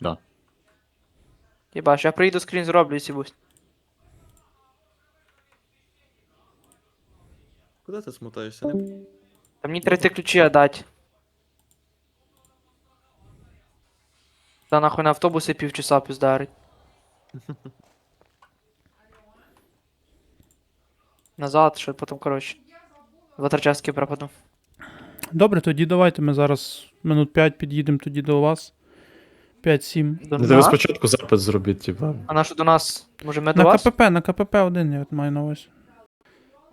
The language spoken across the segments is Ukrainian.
Да. Єбаш, я приїду скрін зроблю і сібусь. Куди ти смотаєшся? Не... Та мені треба ті ключі отдать. Та нахуй на автобусі півчаса піздарить. Назад, що потім, коротше. Два частки пропаду. Добре, тоді давайте ми зараз минут 5 під'їдемо тоді до вас. 5-7. До Ну, Треба нас? спочатку запит зробити, типа. А на що до нас? Може ми до На вас? КПП, на КПП один я от маю на увазі.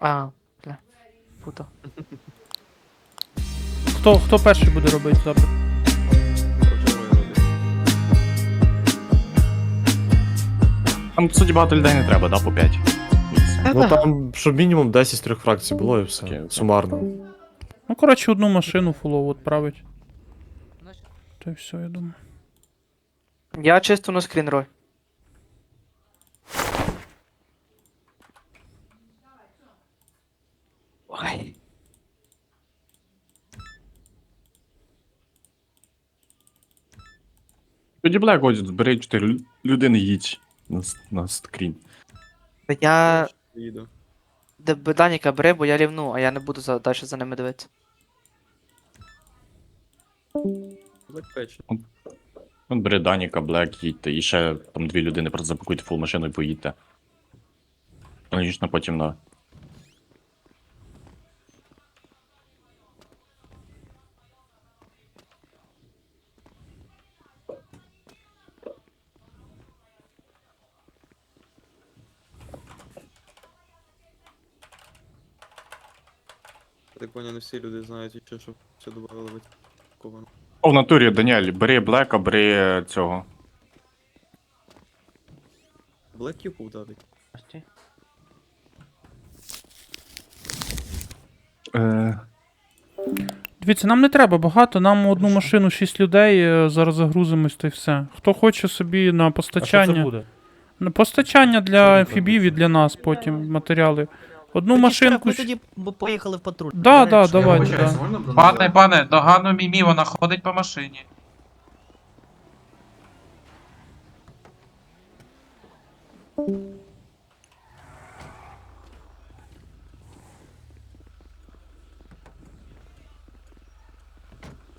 А, бля. Пута. Хто, хто перший буде робити запит? Там, по суті, багато людей не треба, да, по 5. Ну там, щоб мінімум 10 з трьох фракцій було і все. Окей, окей. Сумарно. Ну, коротше, одну машину фулову відправить. То й все, я думаю. Я чисто на скрін роль. Ой. Тоді Black ось збери 4 людини їдь на, с- на скрін. Я Їду. де б Даніка бери, бо я рівну, а я не буду за, далі за ними дивитися. От бери Даніка, Black, їдьте, і ще там дві людини просто запакуйте фул машину і поїдьте. Логічно потім на. Так не всі люди знають, щоб це додавали витковано. О, в натурі, Даніель, бери Блека, бери цього. Блек Юпу давить. Е, Дивіться, нам не треба багато, нам одну машину 6 людей, е, зараз загрузимось та й все. Хто хоче собі на постачання. буде? На постачання для амфібів і для нас потім матеріали. Одну машинку. Ми щ- тоді б- поїхали в патруль. Да, да, Якщо- давайте, да. Пане, пане, догану Мімі, вона ходить по машині.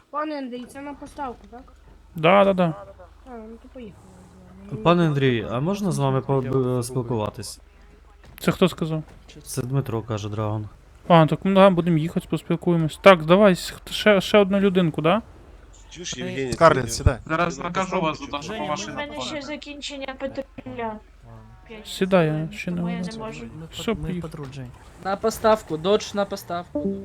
Пане Андрій, це на поставку, так? Да, да, да. А, ну то поїхали. Ну, Пане Андрій, а можна з вами поспілкуватись? Це хто сказав? Це Дмитро каже Драгон. А, так ну да, будемо їхати, поспілкуємось. Так, давай, хто- ще, ще одну людинку, да? Чуєш, Євгеній? Карлін, сідай. Зараз накажу вас, тут наша Женя, У машина мене ще закінчення патруля. Сідай, я ще не Тому я можу. не можу. Все, ми поїхали. патруль, Жень. На поставку, додж на поставку.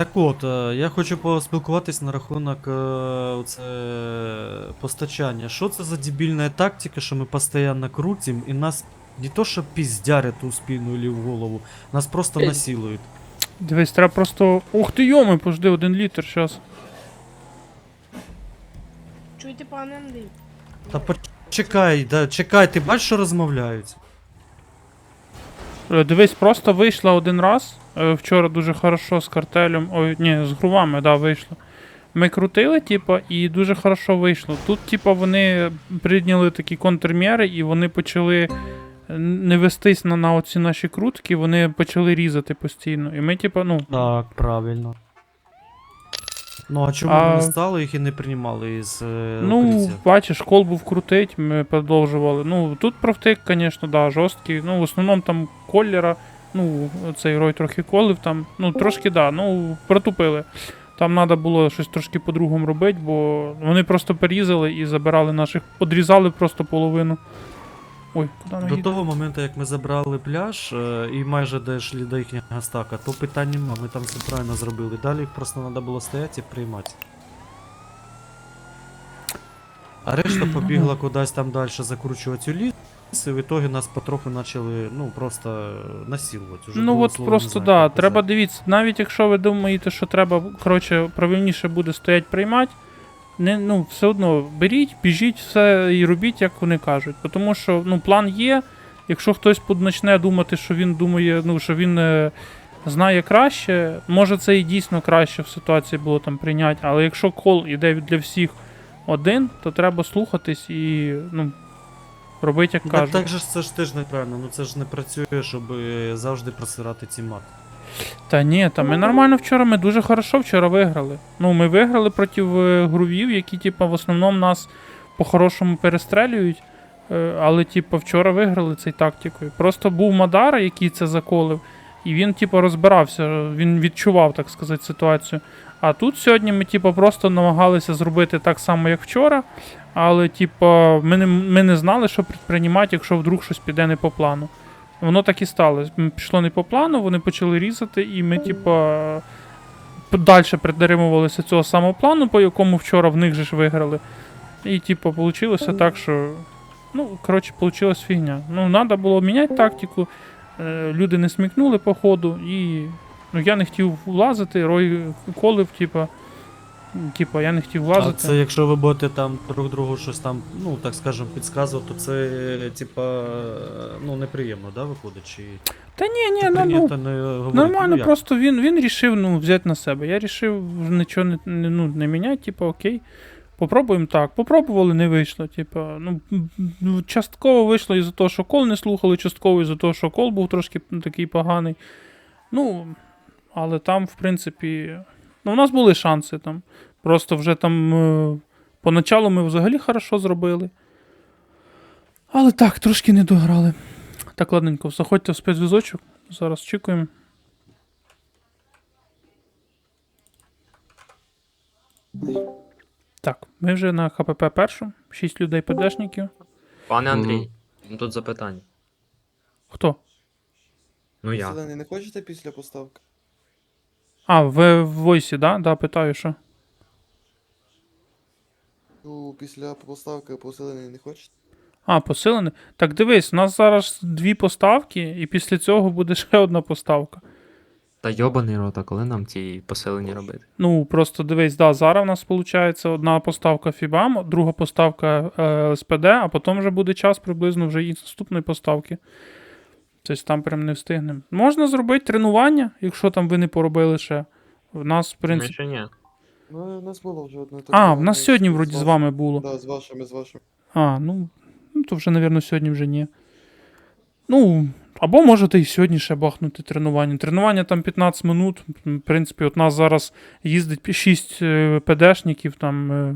Так от, е, я хочу поспілкуватись на рахунок е, оце, постачання. Що це за дебільна тактика, що ми постійно крутим і нас не то що піздярять у спину или в голову, нас просто Е. насилують. Дивись, треба просто. Ух ти йоми, пожди один літр щас. Чуєте, пане Андрій? Та почекай, да, чекай, ти бачиш, що розмовляють? Дивись, просто вийшла один раз. Е, Вчора дуже хорошо з картелем. Ой, ні, з грувами, да, вийшло. Ми крутили, типа, і дуже хорошо вийшло. Тут, типа, вони прийняли такі контрміри, і вони почали не вестись на, на оці наші крутки, вони почали різати постійно. І ми, типа, ну. Так, правильно. Ну а чому А- ми не стали їх і не приймали із е, Ну, укриття? бачиш, кол був крутить, ми продовжували. Ну, тут профтик, звісно, да, жорсткий. Ну, в основному там коллера, ну, цей рой трохи колив там. Ну, трошки, да, ну, протупили. Там треба було щось трошки по-другому робити, бо вони просто перерізали і забирали наших, подрізали просто половину. Ой, куди До того моменту, як ми забрали пляж е, і майже дійшли до їхнього стака, то питань нема, ми там все правильно зробили. Далі їх просто треба було стояти і приймати. А решта побігла кудись там далі закручувати у ліс, в ітогі нас потроху почали, ну, просто е, насилувати. Уже Ну от просто знаю, да, треба дивіться, навіть якщо ви думаєте, що треба, коротше, правильніше буде стоять приймати, не, ну, все одно беріть, біжіть все і робіть, як вони кажуть. Тому що ну, план є. Якщо хтось почне думати, що він думає, ну що він е, знає краще. Може, це і дійсно краще в ситуації було там прийняти, але якщо кол іде для всіх один, то треба слухатись і ну, робити, як Так, кажуть. так же ж це ж теж неправильно, ну це ж не працює, щоб е, завжди просирати ці мати. Та ні, та ми нормально вчора, ми дуже хорошо вчора виграли. Ну, ми виграли проти е, грувів, які, типа, в основному нас по-хорошому перестрелюють. Е, Але, типа, вчора виграли цей тактикою. Просто був Мадара, який це заколив, і він, типа, розбирався, він відчував, так сказати, ситуацію. А тут сьогодні ми, типа, просто намагалися зробити так само, як вчора. Але, типа, ми не, ми не знали, що предприймати, якщо вдруг щось піде не по плану. Воно так і сталося. Пішло не по плану, вони почали різати, і ми, типа, далі притримувалися цього самого плану, по якому вчора в них же ж виграли. І, типа, вийшло так, що. Ну, коротше, вийшла фігня. Ну, треба було міняти тактику. Е, люди не смікнули по ходу, і. Ну, я не хотів влазити, Рой колив, типа. М, Типа, я не хотів А це якщо ви будете там друг другу щось там, ну так скажем, підказувати, то це типа ну неприємно, да, виходить? Чи Та ні, ні, ну, ну, не говорити? Нормально, Ну, просто він, він рішив ну, взяти на себе. Я рішив нічого не, ну, не міняти, типу, окей. Попробуємо так. Попробували, не вийшло. Типу, ну, м, частково вийшло із-за того, що кол не слухали, частково із-за того, що кол був трошки ну, такий поганий. Ну, але там, в принципі, ну, у нас були шанси там. Просто вже там е, поначалу ми взагалі хорошо зробили. Але так, трошки не дограли. Так, ладненько, заходьте в спецвізочок. Зараз чекаємо. Так, ми вже на ХПП першому. Шість людей ПДшників. Пане. Андрій, ну тут запитання. Хто? Ну я. Зелений, не хочете після поставки? А, в, Войсі, да? Да, питаю, що. Ну, після поставки посилений не хочете? А, посилений. Так дивись, у нас зараз дві поставки, і після цього буде ще одна поставка. Та йобаний рот, а коли нам ці поселення робити? Ну, просто дивись, да, зараз у нас виходить одна поставка FIBAM, друга поставка е, СПД, а потім вже буде час приблизно вже і наступної поставки. Тобто там прям не встигнемо. Можна зробити тренування, якщо там ви не поробили ще. В нас, в Ми принципі. ще ні. Ну, у нас було вже одне А, в нас сьогодні вроді з вами було. Да, з вашими, з вашими. А, ну, ну то вже, напевно, сьогодні вже ні. Ну, або можете і сьогодні ще бахнути тренування. Тренування там 15 минут. В принципі, от нас зараз їздить 6 ПДшників, там. е,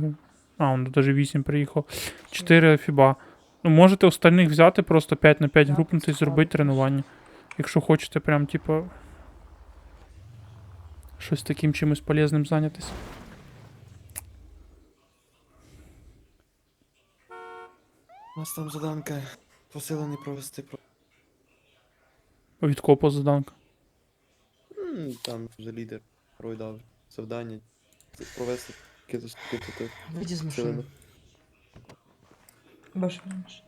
А, он навіть 8 приїхав. 4 фіба. Ну, можете остальних взяти, просто 5 на 5 групнути і зробити тренування. Якщо хочете, прям, типу. Щось таким чимось полезним зайнятися. У нас там заданка посилений провести про. Від копу заданка. М, Там вже лідер Рой дав завдання це провести якесь. Вийди з посилене. Більше менше.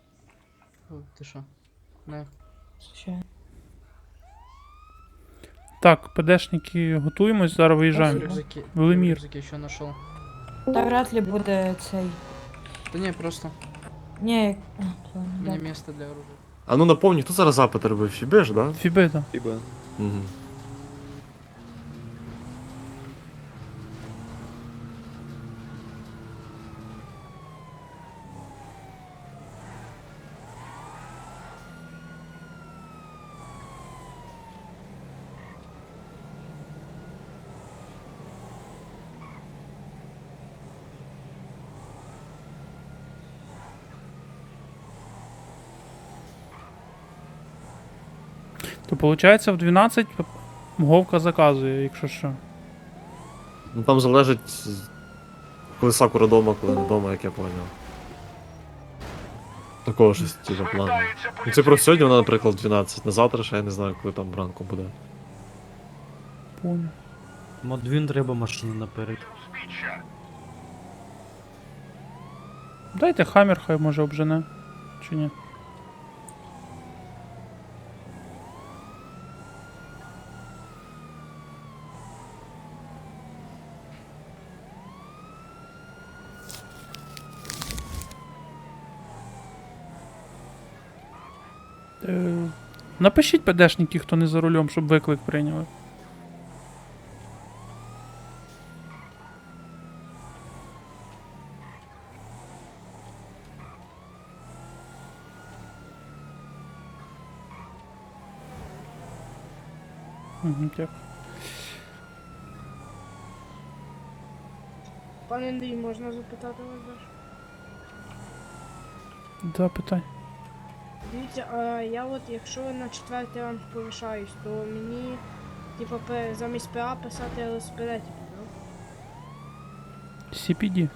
Ти що? Не. Звичайно. Так, ПДшники готуємось, зараз виїжджаємо. Рюкзаки. Велимір. Рюкзаки що знайшов. Та вряд ли буде цей. Та ні, просто Ні, а, мені да. місце для оружия. А ну напомні, хто зараз запит робив? Фібеш, да? Фіби, так. Угу. То виходить в 12 Говка заказує, якщо що. Ну там залежить, коли Сакура дома, коли не дома, як я поняв. Такого щось типу плану. Ну це про сьогодні вона, наприклад, 12. На завтра ще я не знаю, коли там ранку буде. Понял. Модвін треба машини наперед. Дайте хаммер, хай може обжене. Чи ні? Напишіть ПДшники, хто не за рулем, щоб виклик прийняли. Пане Андрій, можна запитати вас? Да, питай. Дивіться, а я от якщо на четвертий ранг повишаюсь, то мені, типу, замість ПА писати ЛСПД, типу, да? CPD.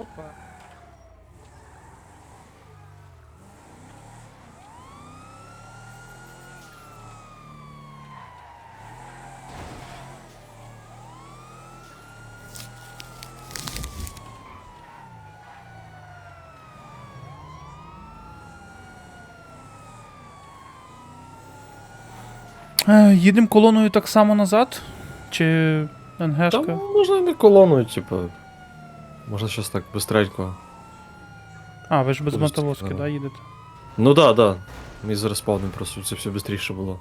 Опа. Е, їдемо колоною так само назад? Чи НГшка? Там можна не колоною, типу. Можна щось так быстренько. А, ви ж без мотовозки, сказали. да, їдете? Ну да, да. Ми зараз спавним просто це все швидше було.